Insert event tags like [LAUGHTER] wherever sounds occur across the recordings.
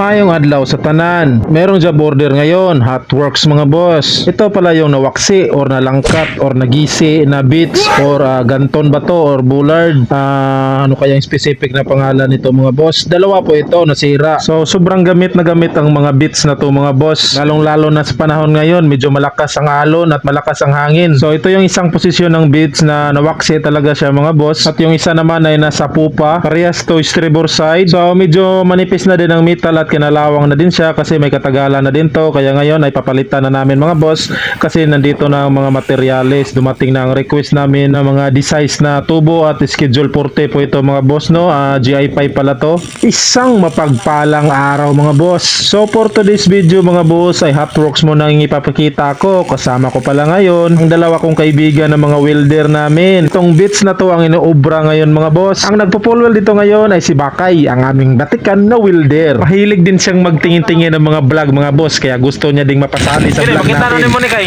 Mayong adlaw sa tanan. Merong job order ngayon, hot works mga boss. Ito pala yung nawaksi or nalangkat or nagisi na bits or ah, ganton ba to or bullard. Ah, ano kaya yung specific na pangalan nito mga boss? Dalawa po ito nasira. So sobrang gamit na gamit ang mga bits na to mga boss. Lalong lalo na sa panahon ngayon, medyo malakas ang alon at malakas ang hangin. So ito yung isang posisyon ng bits na nawaksi talaga siya mga boss. At yung isa naman ay nasa pupa, parehas to stribor side. So medyo manipis na din ang metal at kinalawang na din siya kasi may katagalan na din to. Kaya ngayon ay papalitan na namin mga boss kasi nandito na ang mga materyales. Dumating na ang request namin ng mga designs na tubo at schedule 40 po ito mga boss no. Ah, GI5 pala to. Isang mapagpalang araw mga boss. So for today's video mga boss ay hot works mo nang ipapakita ko. Kasama ko pala ngayon ang dalawa kong kaibigan ng mga welder namin. Itong bits na to ang inuubra ngayon mga boss. Ang nagpo-full weld dito ngayon ay si Bakay, ang aming batikan na welder. Mahilig din siyang magtingin-tingin ng mga vlog mga boss kaya gusto niya ding mapasali sa Kini, vlog makita na natin. ni mo ni kay.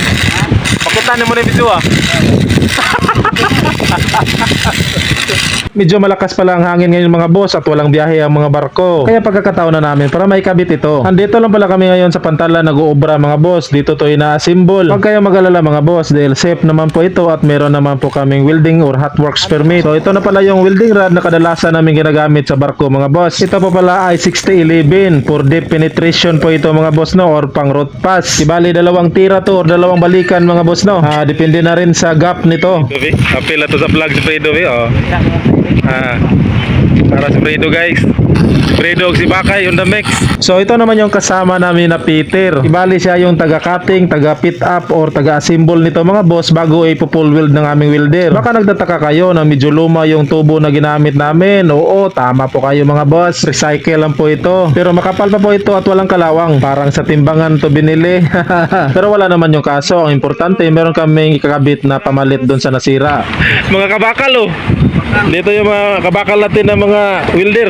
Makita ni mo ni video ah. Medyo malakas pala ang hangin ngayon mga boss at walang biyahe ang mga barko. Kaya pagkakataon na namin para may kabit ito. Andito lang pala kami ngayon sa Pantala nag-uubra mga boss. Dito to ina-assemble. Huwag kayo mag-alala mga boss dahil safe naman po ito at meron naman po kaming welding or hot works permit. So ito na pala yung welding rod na kadalasan namin ginagamit sa barko mga boss. Ito po pala ay 6011 for deep penetration po ito mga boss no or pang root pass. Ibali dalawang tira to or dalawang balikan mga boss no. Ah, depende na rin sa gap nito. Apil to sa vlog si Fredo eh oh. Ah. Para si Fredo guys. Ug si Bakay on the mix. So ito naman yung kasama namin na Peter. Ibali siya yung taga-cutting, taga-pit up or taga-assemble nito mga boss bago ay full weld ng aming welder. Baka nagtataka kayo na medyo luma yung tubo na ginamit namin. Oo, tama po kayo mga boss. Recycle lang po ito. Pero makapal pa po ito at walang kalawang. Parang sa timbangan to binili. [LAUGHS] Pero wala naman yung kaso. Ang importante, meron kaming ikakabit na pamalit doon sa nasira. Mga kabakal oh. Dito yung mga kabakal natin ng mga welder.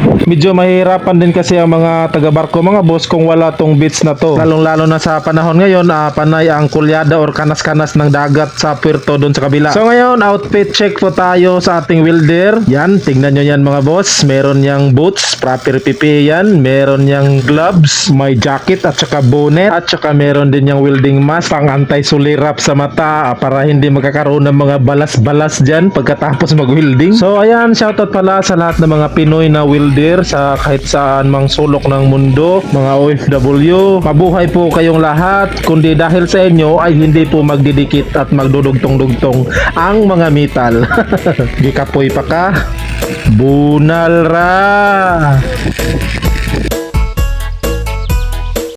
Medyo mahirapan din kasi ang mga taga-barko mga boss kung wala tong bits na to. Lalong-lalo na sa panahon ngayon, ah, panay ang kulyada or kanas-kanas ng dagat sa puerto doon sa kabila. So ngayon, outfit check po tayo sa ating welder. Yan, tingnan nyo yan mga boss. Meron yang boots, proper PPE yan. Meron yang gloves, may jacket at saka bonnet. At saka meron din yung welding mask pang anti-sulirap sa mata ah, para hindi magkakaroon ng mga balas-balas dyan pagkatapos mag-welding. So ayan, shoutout pala sa lahat ng mga Pinoy na welder sa kahit saan mang sulok ng mundo, mga OFW. Mabuhay po kayong lahat. Kundi dahil sa inyo ay hindi po magdidikit at magdudugtong-dugtong ang mga metal. [LAUGHS] Gikapoy pa ka. Bunal ra.